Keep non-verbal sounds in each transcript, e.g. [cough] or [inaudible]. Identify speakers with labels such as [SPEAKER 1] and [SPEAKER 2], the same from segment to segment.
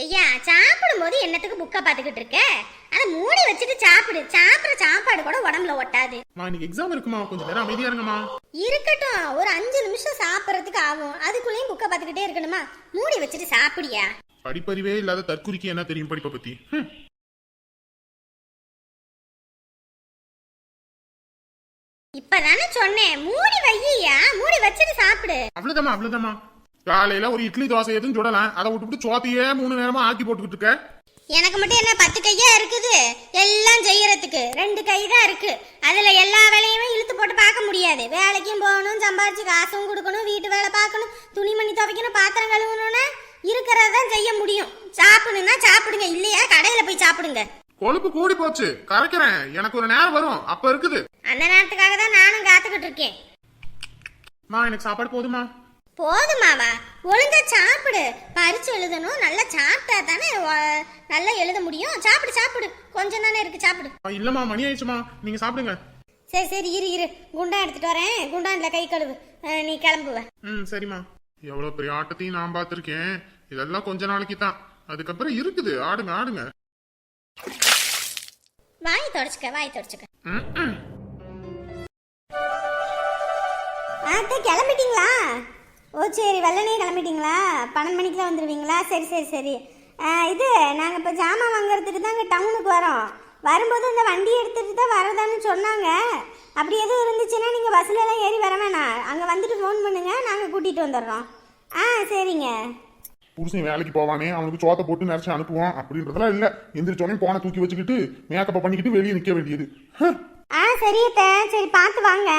[SPEAKER 1] ஐயா சாப்பிடும்போது என்னத்துக்கு புக்கை பார்த்துக்கிட்டு இருக்க? அதை மூடி வச்சுட்டு சாப்பிடு. சாப்பிட்ற சாப்பாடு கூட உடம்புல ஒட்டாது.
[SPEAKER 2] இன்னைக்கு எக்ஸாம் இருக்குமா? கொஞ்சம் நேரம் அமைதியா இருங்கம்மா.
[SPEAKER 1] இருக்கட்டும். ஒரு அஞ்சு நிமிஷம் சாப்பிட்றதுக்கு ஆகும். அதுக்குள்ளேயும் புக்கை பார்த்துக்கிட்டே இருக்கணுமா? மூடி வச்சுட்டு சாப்பிடியா?
[SPEAKER 2] படிப்பறிவே இல்லாத தற்குறிக்கு என்ன தெரியும் படிப்பை பத்தி.
[SPEAKER 1] இப்பதானே சொன்னேன். மூடி வையா மூடி வச்சுட்டு சாப்பிடு.
[SPEAKER 2] அவ்வளவுதாம்மா அவ்வளவுதாம்மா. காலையில ஒரு இட்லி தோசை எதுவும் சுடலாம் அதை விட்டுவிட்டு சோத்தையே மூணு நேரமா ஆக்கி போட்டுக்கிட்டு இருக்க.
[SPEAKER 1] எனக்கு மட்டும் என்ன பத்து கையா இருக்குது? எல்லாம் செய்யறதுக்கு. ரெண்டு கை தான் இருக்கு. அதுல எல்லா வேலையுமே இழுத்து போட்டு பார்க்க முடியாது. வேலைக்கும் போகணும் சம்பாரிச்சு காசும் கொடுக்கணும் வீட்டு வேலை பார்க்கணும் துணிமணி துவைக்கணும் பாத்திரம் கழுவணும்னா இருக்கிறத தான் செய்ய முடியும். சாப்பிடுன்னா சாப்பிடுங்க இல்லையா? கடையில போய் சாப்பிடுங்க.
[SPEAKER 2] கொழுப்பு கூடி போச்சு. கரைக்கிறேன். எனக்கு ஒரு நேரம் வரும். அப்ப இருக்குது.
[SPEAKER 1] அந்த நேரத்துக்காக தான் நானும் காத்துக்கிட்டு இருக்கேன்.
[SPEAKER 2] மா எனக்கு சாப்பாடு போதுமா
[SPEAKER 1] போதுமாவா? ஒழுங்கா சாப்பிடு. பரிச்சு எழுதணும். நல்லா சாப்பிட்டா தானே நல்லா எழுத முடியும். சாப்பிடு சாப்பிடு. கொஞ்சம் தானே இருக்கு சாப்பிடு.
[SPEAKER 2] இல்லம்மா மணி ஆயிடுச்சுமா நீங்க சாப்பிடுங்க.
[SPEAKER 1] சரி சரி இரு இரு. குண்டா எடுத்துட்டு வரேன். குண்டான்ல கை கழுவு. நீ கிளம்புவ.
[SPEAKER 2] ம் சரிம்மா. எவ்வளவு பெரிய ஆட்டத்தையும் நான் பார்த்திருக்கேன். இதெல்லாம் கொஞ்ச நாளைக்கு தான். அதுக்கப்புறம் இருக்குது. ஆடுங்க ஆடுங்க.
[SPEAKER 1] வாய் தொடச்சுக்க வாய் தொடச்சுக்க. கிளம்பிட்டீங்களா? ஓ சரி வெள்ளனே கிளம்பிட்டீங்களா? பன்னெண்டு மணிக்கு தான் வந்துடுவீங்களா சரி சரி. சரி இது நாங்கள் இப்போ ஜாமான் வாங்குறதுக்கு தாங்க டவுனுக்கு வரோம். வரும்போது இந்த வண்டி எடுத்துகிட்டு தான் வரதான்னு சொன்னாங்க. அப்படி எதுவும் இருந்துச்சுன்னா நீங்கள் பஸ்ல எல்லாம் ஏறி வர வேணாம். அங்கே வந்துட்டு ஃபோன் பண்ணுங்க நாங்கள் கூட்டிகிட்டு வந்துடுறோம். ஆ சரிங்க.
[SPEAKER 2] புருஷன் வேலைக்கு போவானே அவனுக்கு சோத்தை போட்டு நினைச்சு அனுப்புவான். அப்படின்றதெல்லாம் இல்ல. எந்திரிச்சோடனே போனை தூக்கி வச்சுக்கிட்டு மேக்கப்பை பண்ணிக்கிட்டு வெளியே நிக்க வேண்டியது.
[SPEAKER 1] ஆ சரி அத்தை. சரி பார்த்து வாங்க.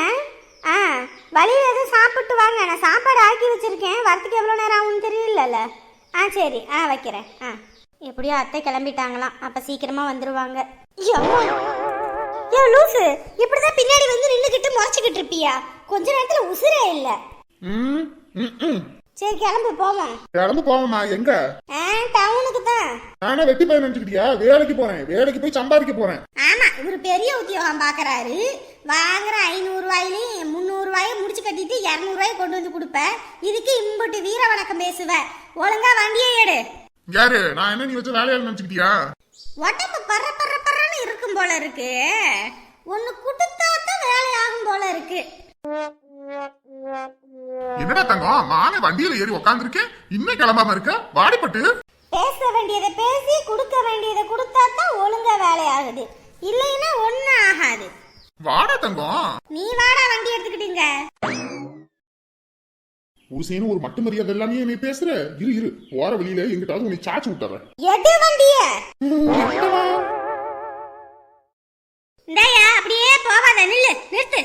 [SPEAKER 1] ஆ வழியில் எதுவும் சாப்பிட்டு வாங்க. நான் சாப்பாடு ஆக்கி வச்சிருக்கேன். வரத்துக்கு எவ்வளோ நேரம் ஆகும்னு தெரியலல்ல. ஆ சரி. ஆ வைக்கிறேன். ஆ. எப்படியோ அத்தை கிளம்பிட்டாங்களாம். அப்போ சீக்கிரமாக வந்துடுவாங்க யோ லூசு. இப்படி தான் பின்னாடி வந்து நின்றுக்கிட்டு முறைச்சிக்கிட்டு இருப்பியா? கொஞ்ச நேரத்தில் உசுரே இல்லை.
[SPEAKER 2] ம், ம், ம்.
[SPEAKER 1] சரி கிளம்பு போவோம்.
[SPEAKER 2] கிளம்பு போவோமா எங்க?
[SPEAKER 1] ஆ டவுனுக்கு தான்
[SPEAKER 2] நானே வெட்டி போய் நினைச்சுக்கிட்டியா? வேலைக்கு போறேன். வேலைக்கு போய் சம்பாதிக்க போறேன்.
[SPEAKER 1] ஆமா இவர் பெரிய உத்தியோகம் பாக்குறாரு. வாங்குற ஐநூறு ரூபாயிலையும் முந்நூறு ரூபாயை முடிச்சு கட்டிட்டு இருநூறு ரூபாயை கொண்டு வந்து கொடுப்ப. இதுக்கு இம்புட்டு வீர வணக்கம் பேசுவ. ஒழுங்கா வண்டியை எடு.
[SPEAKER 2] யாரு? நான் என்ன நீ வச்ச வேலையால நினைச்சுக்கிட்டியா?
[SPEAKER 1] உடம்பு பற பற பறன்னு இருக்கும் போல இருக்கு. ஒன்னு குடுத்தா தான் வேலையாகும் போல இருக்கு.
[SPEAKER 2] என்னடா தங்கம்? மானே வண்டியில ஏறி உக்காந்துருக்கேன் இன்னும் கிளம்பாம இருக்க? வாடிப்பட்டு.
[SPEAKER 1] பேச வேண்டியதை பேசி கொடுக்க வேண்டியதை கொடுத்தா தான் ஒழுங்கா வேலையாகுது. இல்லைன்னா ஒன்றும் ஆகாது.
[SPEAKER 2] வாடா தங்கம்.
[SPEAKER 1] நீ வாடா வண்டி எடுத்துக்கிட்டீங்க.
[SPEAKER 2] புருஷேன்னு ஒரு மட்டு மரியாதை எல்லாமே என்னை பேசுற? இரு இரு. போற வழியில எங்கிட்டாவது உன்னை சாச்சு விட்டுறேன்.
[SPEAKER 1] எடு வண்டிய இந்தாயா அப்படியே போகாத நில்லு நிறுத்து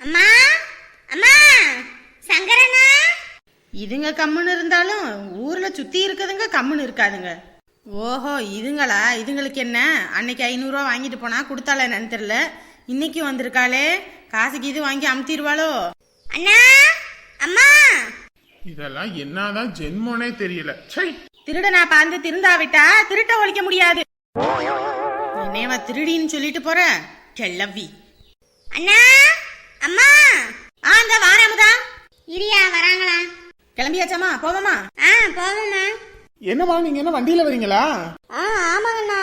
[SPEAKER 1] அம்மா அம்மா சங்கரண்ணா
[SPEAKER 3] இதுங்க கம்முன்னு இருந்தாலும் ஊர்ல சுத்தி இருக்குதுங்க கம்முன்னு இருக்காதுங்க. ஓஹோ இதுங்களா? இதுங்களுக்கு என்ன? அன்னைக்கு ஐநூறுரூவா வாங்கிட்டு போனா கொடுத்தால என்னன்னு தெரியல. இன்னைக்கு வந்திருக்காளே. காசுக்கு இது வாங்கி அமுத்திடுவாளோ
[SPEAKER 1] அண்ணா அம்மா!
[SPEAKER 2] இதெல்லாம் என்னதான் ஜென்மனே தெரியல.
[SPEAKER 3] திருடனா பார்த்து திருந்தாவிட்டா திருட்ட ஒழிக்க முடியாது. என்னேவா திருடின்னு சொல்லிட்டு போற கிளவி
[SPEAKER 1] அண்ணா அம்மா!
[SPEAKER 3] ஆ இந்த வாராமதா.
[SPEAKER 1] இரியா வராங்களா?
[SPEAKER 3] கிளம்பியாச்சாமா போவோமா
[SPEAKER 1] ஆ போவோம்மா.
[SPEAKER 2] என்னவா நீங்க என்ன வண்டியில வரீங்களா?
[SPEAKER 1] ஆ ஆமாங்கண்ணா.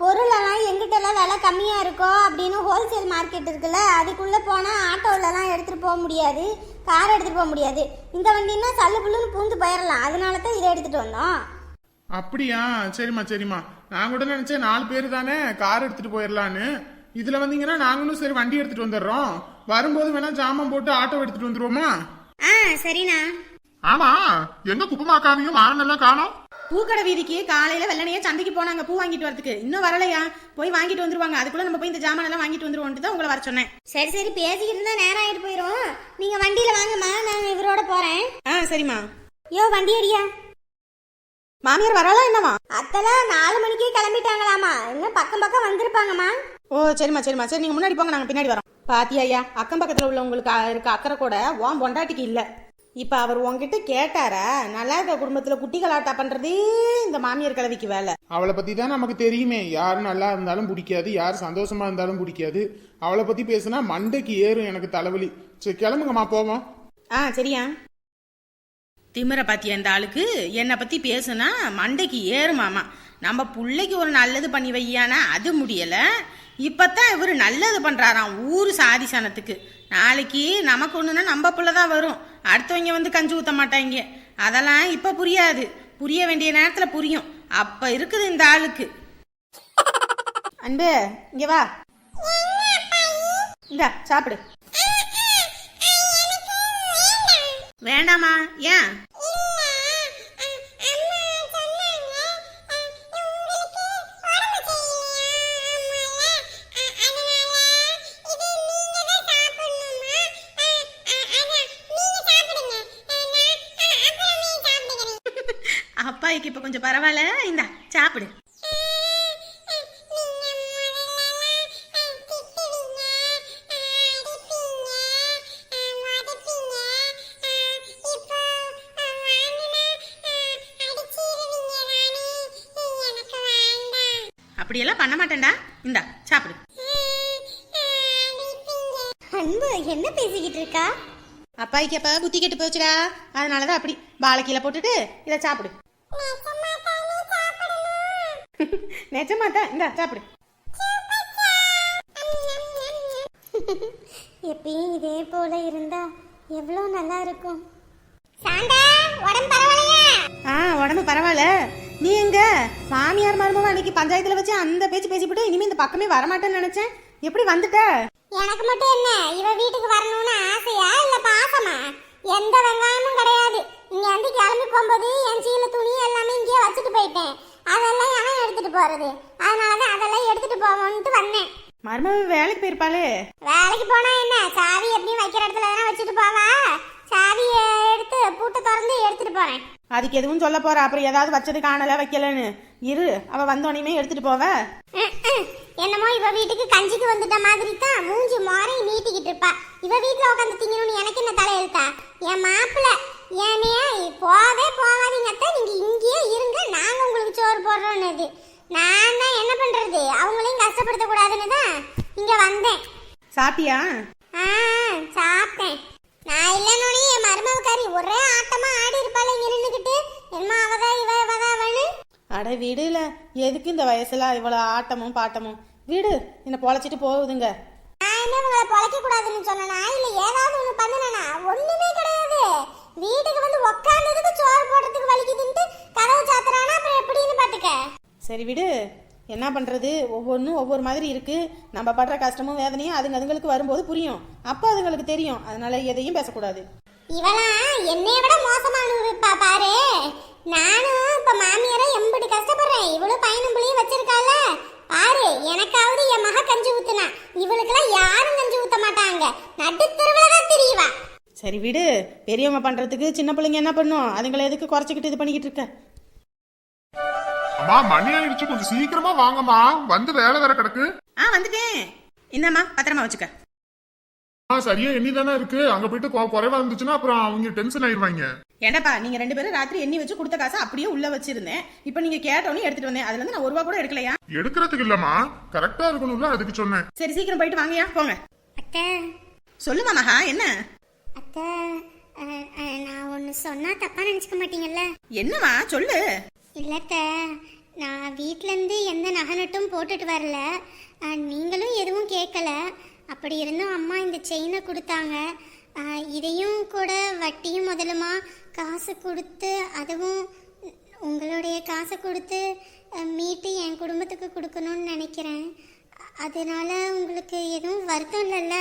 [SPEAKER 1] பொருளெல்லாம் எங்கிட்டலாம் விலை கம்மியாக இருக்கோ அப்படின்னு ஹோல்சேல் மார்க்கெட் இருக்குல்ல அதுக்குள்ளே போனால் ஆட்டோவிலலாம் எடுத்துகிட்டு போக முடியாது கார் எடுத்துகிட்டு போக முடியாது. இந்த வண்டின்னா சல்லு புல்லுன்னு பூந்து போயிடலாம் அதனால தான் இதை எடுத்துகிட்டு வந்தோம்.
[SPEAKER 2] அப்படியா? சரிம்மா சரிம்மா. நான் கூட நினைச்சேன் நாலு பேர் தானே கார் எடுத்துட்டு போயிடலான்னு இதுல வந்தீங்கன்னா நாங்களும் சரி வண்டி எடுத்துட்டு வந்துடுறோம். வரும்போது வேணா ஜாமான் போட்டு ஆட்டோ எடுத்துட்டு வந்துருவோமா?
[SPEAKER 1] ஆ சரிண்ணா.
[SPEAKER 2] ஆமா எங்க குப்பமாக்காவையும் மாறனெல்லாம் காணோம்?
[SPEAKER 3] பூக்கடை வீதிக்கு காலையில வெள்ளனையே சந்தைக்கு போனாங்க பூ வாங்கிட்டு வரதுக்கு. இன்னும் வரலையா? போய் வாங்கிட்டு வந்துருவாங்க. அதுக்குள்ள நம்ம போய் இந்த ஜாமான் எல்லாம் வாங்கிட்டு வந்துருவோம்ட்டு தான் உங்களை வர சொன்னேன்.
[SPEAKER 1] சரி சரி பேசிக்கிட்டு இருந்தா நேரம் ஆகிட்டு போயிடும் நீங்கள் வண்டியில் வாங்கம்மா நான் இவரோட போகிறேன்
[SPEAKER 3] ஆ சரிம்மா.
[SPEAKER 1] யோ வண்டி அடியா?
[SPEAKER 3] மாமியார் வரலாம் என்னவா?
[SPEAKER 1] அத்தெல்லாம் நாலு மணிக்கே கிளம்பிட்டாங்களாமா இன்னும் பக்கம் பக்கம் வந்திருப்பாங்கம்மா.
[SPEAKER 3] ஓ சரிம்மா சரிம்மா. சரி நீங்க முன்னாடி போங்க நாங்க பின்னாடி வரோம். பாத்தியா ஐயா அக்கம் பக்கத்துல உள்ளவங்களுக்கு இருக்க அக்கறை கூட உன் பொண்டாட்டிக்கு இல்ல. இப்ப அவர் உன்கிட்ட கேட்டாரா? நல்லா இருக்க குடும்பத்துல குட்டி கலாட்டா பண்றதே இந்த மாமியார் கிழவிக்கு வேலை.
[SPEAKER 2] அவளை பத்தி தான் நமக்கு தெரியுமே. யார் நல்லா இருந்தாலும் பிடிக்காது யார் சந்தோஷமா இருந்தாலும் பிடிக்காது. அவளை பத்தி பேசினா மண்டைக்கு ஏறும் எனக்கு தலைவலி. சரி கிளம்புங்கம்மா போவோம்.
[SPEAKER 3] ஆ சரியா? திமிர பாத்தியா இந்த ஆளுக்கு? என்னை பத்தி பேசுனா மண்டைக்கு ஏறுமாமா நம்ம புள்ளைக்கு ஒரு நல்லது பண்ணி வையானா அது முடியல. இப்போத்தான் இவர் நல்லது பண்ணுறாராம் ஊர் சாதி சனத்துக்கு. நாளைக்கு நமக்கு ஒன்றுன்னா நம்ம பிள்ளை தான் வரும். அடுத்தவங்க வந்து கஞ்சி ஊற்ற மாட்டாங்க. அதெல்லாம் இப்போ புரியாது. புரிய வேண்டிய நேரத்தில் புரியும். அப்போ இருக்குது இந்த ஆளுக்கு. அன்பு இங்கே வா. இந்த சாப்பிடு. வேண்டாமா? ஏன்? அப்பாய்க்கு இப்ப கொஞ்சம் பரவாயில்ல. இந்தா சாப்பிடு. அப்படியெல்லாம் பண்ண மாட்டேன்டா. இந்தா சாப்பிடு.
[SPEAKER 1] அன்பு என்ன பேசிக்கிட்டு இருக்கா?
[SPEAKER 3] அப்பாய்க்கு அப்ப புத்தி கெட்டு போச்சுடா. அதனாலதான் அப்படி வாழைக்கீழ போட்டுட்டு இதை சாப்பிடு. [laughs] நிஜமாதான்? இந்தா சாப்பிடு.
[SPEAKER 1] எப்பயும் இதே போல இருந்தா எவ்வளோ நல்லா இருக்கும். சாண்டா உடம்பு பரவாயில்லையா?
[SPEAKER 3] ஆ உடம்பு பரவாயில்ல. நீ எங்க? மாமியார் மருமக அன்னைக்கு பஞ்சாயத்துல வச்சு அந்த பேச்சு பேசிவிட்டு இனிமே இந்த பக்கமே வரமாட்டேன்னு நினைச்சேன். எப்படி வந்துட்ட?
[SPEAKER 1] எனக்கு மட்டும் என்ன? இவ வீட்டுக்கு வரணும்னு ஆசையா இல்ல பாசமா? எந்த வெங்காயமும் கிடையாது. இங்க வந்து கிளம்பி போகும்போது என் சீல துணி எல்லாமே இங்கேயே வச்சுட்டு போயிட்டேன். அதெல்லாம் எவன் எடுத்துட்டு போறது. அதனாலதான் அதெல்லாம் எடுத்துட்டு போவோம்ட்டு வந்தேன்.
[SPEAKER 3] மருமக வேலைக்கு போயிருப்பாளே.
[SPEAKER 1] வேலைக்கு போனா என்ன? சாவி எப்படியும் வைக்கிற இடத்துல தானே வச்சுட்டு போவா? சாவியை எடுத்து பூட்டை திறந்து எடுத்துட்டு போறேன்.
[SPEAKER 3] அதுக்கு எதுவும் சொல்ல போற. அப்புறம் ஏதாவது வச்சது காணல வைக்கலன்னு. இரு அவ வந்தோடனே எடுத்துட்டு போவ.
[SPEAKER 1] என்னமோ இவ வீட்டுக்கு கஞ்சிக்கு வந்துட்ட மாதிரி தான் மூஞ்சி மாறி நீட்டிக்கிட்டு இருப்பா. இவ வீட்டுல உட்காந்து திங்கணும்னு எனக்கு என்ன தலையெழுத்தா? என் மாப்பிள்ள. ஏனையா போவே போவாதீங்க அத்தை. நீங்க இங்கேயே இருங்க. நாங்க உங்களுக்கு சோறு போடுறோன்னு நான் தான் என்ன பண்றது? அவங்களையும் கஷ்டப்படுத்த கூடாதுன்னு தான் இங்க வந்தேன்.
[SPEAKER 3] சாப்பிட்டியா?
[SPEAKER 1] ஆ சாப்பிட்டேன். நான் இல்லைன்னு என் மருமகக்காரி ஒரே ஆட்டமா ஆடி இருப்பாள் இங்க நின்னுக்கிட்டு. என்னமா அவதா இவ அவனு
[SPEAKER 3] அட விடுல. எதுக்கு இந்த வயசுல இவ்வளவு ஆட்டமும் பாட்டமும்? விடு என்ன பொழைச்சிட்டு போகுதுங்க.
[SPEAKER 1] நான் என்ன உங்களை பொழைக்க கூடாதுன்னு சொன்னனா? இல்ல ஏதாவது ஒண்ணு பண்ணுனா ஒண்ணுமே கிடையாது. வீட்டுக்கு வந்து உக்காந்ததுக்கு சோறு போடுறதுக்கு வலிக்குதுன்ட்டு கதவு சாத்துறானா? அப்புறம் எப்படின்னு பாத்துக்க.
[SPEAKER 3] சரி விடு. என்ன பண்றது? ஒவ்வொன்றும் ஒவ்வொரு மாதிரி இருக்கு. நம்ம படுற கஷ்டமும் வேதனையும் அதுங்க அதுங்களுக்கு வரும்போது புரியும். அப்போ அதுங்களுக்கு தெரியும். அதனால எதையும் பேசக்கூடாது.
[SPEAKER 1] இவளாம் என்னைய விட மோசமா அனுபவிப்பா பாரு. நானும் இப்ப மாமியார எம்பிட்டு கஷ்டப்படுறேன். இவளும் பையனும் பிள்ளையும் வச்சிருக்கால. பாரு எனக்காவது என் மக கஞ்சி ஊத்துனா. இவளுக்கெல்லாம் யாரும் கஞ்சி ஊத்த மாட்டாங்க. நடுத்தருவுல தான் தெரியவா.
[SPEAKER 3] சரி விடு. பெரியவங்க பண்றதுக்கு சின்ன பிள்ளைங்க என்ன பண்ணும்? அதுங்களை எதுக்கு குறைச்சிக்கிட்டு இது பண்ணிக்கிட்டு இருக்க?
[SPEAKER 2] அம்மா மணி ஆயிடுச்சு. கொஞ்சம் சீக்கிரமா வாங்கம்மா. வந்து வேலை வேற கிடக்கு.
[SPEAKER 3] ஆ வந்துட்டேன். இந்தாம்மா பத்திரமா வச்சுக்க.
[SPEAKER 2] ஆ சரியா எண்ணி தானே இருக்கு. அங்க போயிட்டு கொ- குறைவா இருந்துச்சுன்னா அப்புறம் அவங்க டென்ஷன் ஆயிருவாங்க
[SPEAKER 3] ஏண்டாப்பா நீங்க ரெண்டு பேரும் ராத்திரி எண்ணி வச்சு கொடுத்த காசை அப்படியே உள்ள வச்சிருந்தேன். இப்போ நீங்க கேட்டோன்னே எடுத்துட்டு வந்தேன். அதுல இருந்து நான் ஒரு ரூபா கூட எடுக்கலையா?
[SPEAKER 2] எடுக்கிறதுக்கு இல்லம்மா. கரெக்டா இருக்கணும்ல அதுக்கு சொன்னேன்.
[SPEAKER 3] சரி சீக்கிரம் போயிட்டு வாங்கயா போங்க.
[SPEAKER 1] அத்தை
[SPEAKER 3] சொல்லுமா மகா என்ன?
[SPEAKER 1] அத்தை நான் ஒன்று சொன்னா தப்பா நினச்சிக்க மாட்டீங்கல்ல?
[SPEAKER 3] என்னவா சொல்லு.
[SPEAKER 1] இல்லத்த நான் வீட்டிலேருந்து எந்த நகை நட்டும் போட்டுட்டு வரல. நீங்களும் எதுவும் கேட்கல அப்படி இருந்தும் அம்மா இந்த செயினை கொடுத்தாங்க. இதையும் கூட வட்டியும் முதலுமா காசு கொடுத்து அதுவும் உங்களுடைய காசை கொடுத்து மீட்டு என் குடும்பத்துக்கு கொடுக்கணும்னு நினைக்கிறேன். அதனால உங்களுக்கு எதுவும் வருத்தம் இல்லைல்ல?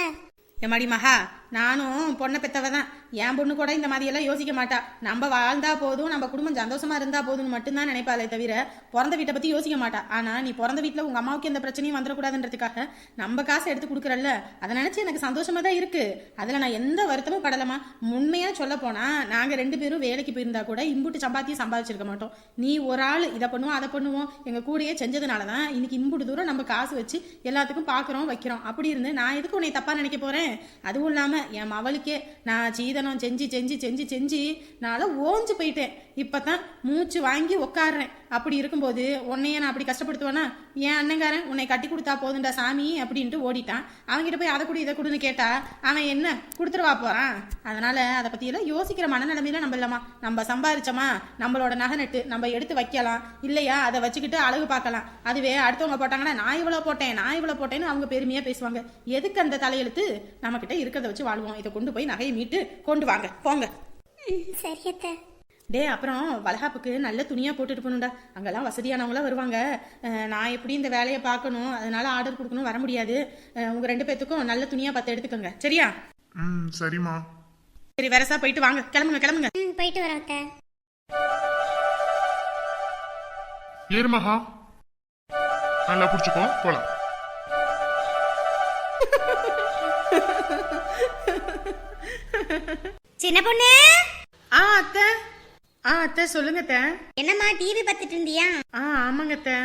[SPEAKER 3] எம்மாடி மகா நானும் பொண்ணை பெத்தவ தான் என் பொண்ணு கூட இந்த மாதிரி எல்லாம் யோசிக்க மாட்டா. நம்ம வாழ்ந்தா போதும் நம்ம குடும்பம் சந்தோஷமா இருந்தா போதும்னு மட்டும்தான் நினைப்பாளே தவிர பிறந்த வீட்டை பத்தி யோசிக்க மாட்டா. ஆனா நீ பிறந்த வீட்டுல உங்க அம்மாவுக்கு எந்த பிரச்சனையும் வந்துடக்கூடாதுன்றதுக்காக நம்ம காசை எடுத்து கொடுக்குறல்ல. அதை நினைச்சு எனக்கு சந்தோஷமா தான் இருக்கு. அதுல நான் எந்த வருத்தமும் படலமா உண்மையா சொல்ல போனா நாங்க ரெண்டு பேரும் வேலைக்கு போயிருந்தா கூட இம்புட்டு சம்பாத்தியம் சம்பாதிச்சிருக்க மாட்டோம். நீ ஒரு ஆள் இதை பண்ணுவோம் அதை பண்ணுவோம். எங்க கூடயே செஞ்சதுனால தான் இன்னைக்கு இம்புட்டு தூரம் நம்ம காசு வச்சு எல்லாத்துக்கும் பாக்குறோம் வைக்கிறோம். அப்படி இருந்து நான் எதுக்கு உன்னை தப்பா நினைக்க போறேன்? அதுவும் இல்லாம என் மவளுக்கே நான் சீதனம் செஞ்சு செஞ்சு செஞ்சு செஞ்சு நான் ஓஞ்சு போயிட்டேன். இப்போ தான் மூச்சு வாங்கி உக்காடுறேன் அப்படி இருக்கும்போது உன்னைய நான் அப்படி கஷ்டப்படுத்துவேனா? என் அண்ணங்காரன் உன்னை கட்டி கொடுத்தா போதுண்டா சாமி அப்படின்ட்டு ஓடிட்டான். அவன்கிட்ட போய் அதை கொடு இதை கொடுன்னு கேட்டா அவன் என்ன கொடுத்துருவா போறான். அதனால அதை பற்றியெல்லாம் யோசிக்கிற மனநிலைமையில நம்ம இல்லம்மா. நம்ம சம்பாதிச்சோமா நம்மளோட நகை நட்டு நம்ம எடுத்து வைக்கலாம். இல்லையா? அதை வச்சுக்கிட்டு அழகு பார்க்கலாம். அதுவே அடுத்தவங்க போட்டாங்கன்னா நான் இவ்வளோ போட்டேன் நான் இவ்வளோ போட்டேன்னு அவங்க பெருமையா பேசுவாங்க. எதுக்கு அந்த தலையெழுத்து? நம்ம கிட்ட இருக்கிறத வச்சு வாழ்வோம். இதை கொண்டு போய் நகையை மீட்டு கொண்டு வாங்க. போங்க.
[SPEAKER 1] சரியத்தை
[SPEAKER 3] டே அப்புறம் வளகாப்புக்கு நல்ல துணியா போட்டுட்டு போகணும்டா. அங்கெல்லாம் வசதியானவங்களாம் வருவாங்க. நான் எப்படி இந்த வேலையை பார்க்கணும்? அதனால ஆர்டர் கொடுக்கணும் வர முடியாது. அஹ், உங்க ரெண்டு பேத்துக்கும் நல்ல துணியா பார்த்து எடுத்துக்கோங்க. சரியா?
[SPEAKER 2] ம் சரிம்மா.
[SPEAKER 3] சரி வரசா போயிட்டு வாங்க. கிளம்புங்க கிளம்புங்க.
[SPEAKER 1] ம் போயிட்டு வரோம் அத்தை
[SPEAKER 2] ஏறு மகா. நல்லா பிடிச்சிக்கோ போலாம்.
[SPEAKER 1] சின்ன பொண்ணு?
[SPEAKER 3] ஆ அத்தை. ஆ அத்தை சொல்லுங்க அத்தை.
[SPEAKER 1] என்னம்மா டிவி பார்த்துட்டு இருந்தியா?
[SPEAKER 3] ஆ ஆமாங்க அத்தை.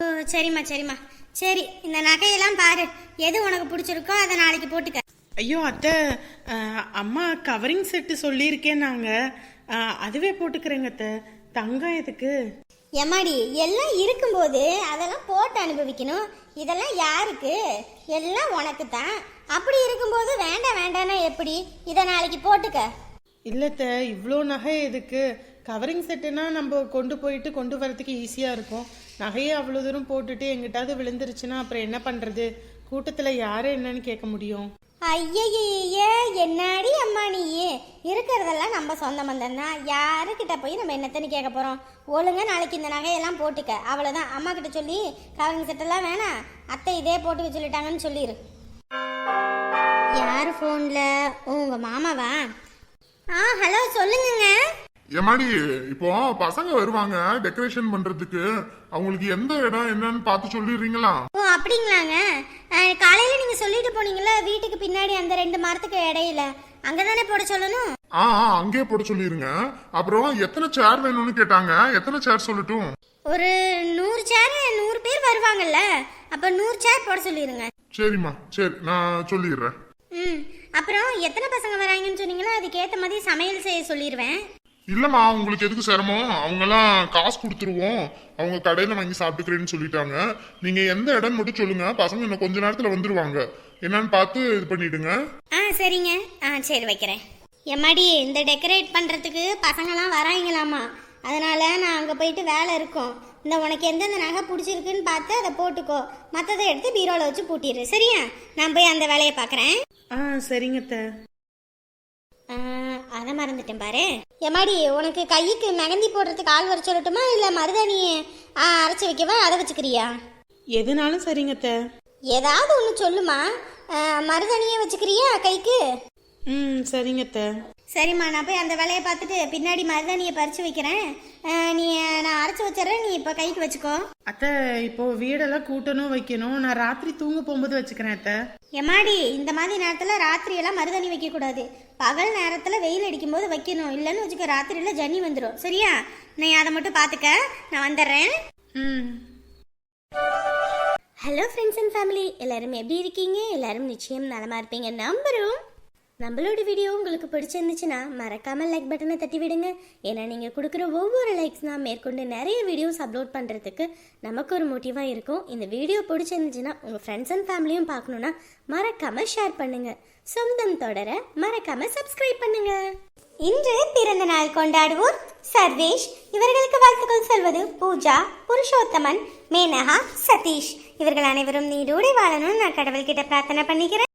[SPEAKER 1] ஓ சரிம்மா சரிம்மா. சரி இந்த நகையெல்லாம் பாரு. எது உனக்கு பிடிச்சிருக்கோ அதை நாளைக்கு போட்டுக்க.
[SPEAKER 3] ஐயோ அத்தை அஹ், அம்மா கவரிங் செட்டு சொல்லியிருக்கேன் நாங்கள் அதுவே போட்டுக்கிறேங்க அத்தை. தங்கம் எதுக்கு?
[SPEAKER 1] எம்மாடி எல்லாம் இருக்கும்போது அதெல்லாம் போட்டு அனுபவிக்கணும். இதெல்லாம் யாருக்கு? எல்லாம் உனக்கு தான். அப்படி இருக்கும்போது வேண்டாம் வேண்டாம்னா எப்படி? இதை நாளைக்கு போட்டுக்க.
[SPEAKER 3] இல்லத்த இவ்வளோ நகை எதுக்கு? கவரிங் செட்டுனா நம்ம கொண்டு போயிட்டு கொண்டு வரதுக்கு ஈஸியாக இருக்கும். நகையை அவ்வளோ தூரம் போட்டுட்டு எங்கிட்டாவது விழுந்துருச்சுன்னா அப்புறம் என்ன பண்ணுறது கூட்டத்தில் யார் என்னன்னு கேட்க முடியும்.
[SPEAKER 1] ஐயையே என்னாடி அம்மா நீயே? இருக்கிறதெல்லாம் நம்ம சொந்த பந்தம் யாருக்கிட்ட போய் நம்ம என்னத்தன்னு கேட்க போகிறோம் ஒழுங்கா நாளைக்கு இந்த நகையெல்லாம் போட்டுக்க. அவ்வளோதான் அம்மா கிட்ட சொல்லி கவரிங் செட்டெல்லாம் வேணாம். அத்தை இதே போட்டுக்க சொல்லிட்டாங்கன்னு சொல்லிடு யார் ஃபோனில் உங்கள் மாமாவா? ஆ ஹலோ சொல்லுங்கங்க.
[SPEAKER 2] எம்மாடி இப்போ பசங்க வருவாங்க டெக்கரேஷன் பண்றதுக்கு. அவங்களுக்கு எந்த இடம் என்னன்னு பார்த்து சொல்லிடுறீங்களா?
[SPEAKER 1] ஓ அப்படிங்களாங்க? காலையில நீங்க சொல்லிட்டு போனீங்கல்ல வீட்டுக்கு பின்னாடி அந்த ரெண்டு மரத்துக்கு இடையில. அங்கதானே போட சொல்லணும்?
[SPEAKER 2] ஆ ஆ, அங்கேயே போட சொல்லிருங்க. அப்புறம் எத்தனை சேர் வேணும்னு கேட்டாங்க. எத்தனை சேர் சொல்லட்டும்?
[SPEAKER 1] ஒரு நூறு சேர் நூறு பேர் வருவாங்கல்ல. அப்ப நூறு சேர் போட சொல்லிருங்க.
[SPEAKER 2] சரிம்மா சரி நான் சொல்லிடுறேன்.
[SPEAKER 1] ம் அப்புறம் எத்தனை பசங்க வராங்கன்னு சொன்னீங்களோ? அதுக்கேற்ற மாதிரி சமையல் செய்ய சொல்லிடுவேன்
[SPEAKER 2] இல்லம்மா உங்களுக்கு எதுக்கு சிரமம்? அவங்கெல்லாம் காசு கொடுத்துருவோம். அவங்க கடையில வாங்கி சாப்பிட்டுக்கிறேன்னு சொல்லிட்டாங்க. நீங்க எந்த இடம் மட்டும் சொல்லுங்க. பசங்க இன்னும் கொஞ்ச நேரத்துல வந்துருவாங்க. என்னன்னு பார்த்து இது பண்ணிடுங்க.
[SPEAKER 1] ஆ சரிங்க. ஆ சரி வைக்கிறேன். எம்மாடி இந்த டெக்கரேட் பண்ணுறதுக்கு பசங்களாம் வராங்களாமா அதனால நான் அங்கே போயிட்டு வேலை இருக்கும். இந்த உனக்கு எந்தெந்த நகை பிடிச்சிருக்குன்னு பார்த்து அதை போட்டுக்கோ. மற்றதை எடுத்து பீரோவில் வச்சு பூட்டிடு. சரியா? நான் போய் அந்த வேலையை பார்க்குறேன்.
[SPEAKER 3] ஆ சரிங்க அத்தை.
[SPEAKER 1] அதை மறந்துட்டேன் பாரு. எம்மாடி உனக்கு கைக்கு மெகந்தி போடுறதுக்கு ஆள் வர சொல்லட்டுமா? இல்லை மருதாணி அரைச்சி வைக்கவா? அதை வச்சுக்கிறியா?
[SPEAKER 3] எதுனாலும் சரிங்க அத்தை.
[SPEAKER 1] ஏதாவது ஒன்று சொல்லுமா? மருதாணியே வச்சுக்கிறியா கைக்கு?
[SPEAKER 3] ம் சரிங்க அத்தை.
[SPEAKER 1] சரிம்மா நான் போய் அந்த வேலையை பார்த்துட்டு பின்னாடி மருதாணியை பறித்து வைக்கிறேன். நீ வச்சிடுறேன் நீ இப்போ கைக்கு வச்சுக்கோ.
[SPEAKER 3] அத்தை இப்போ வீடெல்லாம் கூட்டணும் வைக்கணும். நான் ராத்திரி தூங்க போகும்போது வச்சுக்கிறேன் அத்தை.
[SPEAKER 1] எம்மாடி இந்த மாதிரி நேரத்தில் ராத்திரியெல்லாம் மருதாணி வைக்கக்கூடாது. பகல் நேரத்தில் வெயில் அடிக்கும்போது வைக்கணும். இல்லைன்னு வச்சுக்க ராத்திரியில் ஜன்னி வந்துடும் சரியா? நீ அதை மட்டும் பார்த்துக்க நான் வந்துடுறேன்.
[SPEAKER 3] ம்.
[SPEAKER 1] ஹலோ ஃப்ரெண்ட்ஸ் அண்ட் ஃபேமிலி எல்லாரும் எப்படி இருக்கீங்க? எல்லாரும் நிச்சயம் நலமா இருப்பீங்க. நம்புறோம். நம்மளோட வீடியோ உங்களுக்கு பிடிச்சிருந்துச்சுன்னா மறக்காமல் லைக் பட்டனை தட்டி விடுங்க. ஏன்னா நீங்கள் கொடுக்குற ஒவ்வொரு லைக்ஸ் நான் மேற்கொண்டு நிறைய வீடியோஸ் அப்லோட் பண்ணுறதுக்கு நமக்கு ஒரு மோட்டிவாக இருக்கும். இந்த வீடியோ பிடிச்சிருந்துச்சுன்னா உங்கள் ஃப்ரெண்ட்ஸ் அண்ட் ஃபேமிலியும் பார்க்கணுன்னா மறக்காமல் ஷேர் பண்ணுங்க. சொந்தம் தொடர மறக்காமல் சப்ஸ்கிரைப் பண்ணுங்க. இன்று பிறந்த நாள் கொண்டாடுவோர் சர்வேஷ். இவர்களுக்கு வாழ்த்துக்கள் சொல்வது பூஜா புருஷோத்தமன் மேனகா சதீஷ். இவர்கள் அனைவரும் நீடோடி வாழணும்னு நான் கடவுள்கிட்ட பிரார்த்தனை பண்ணிக்கிறேன்.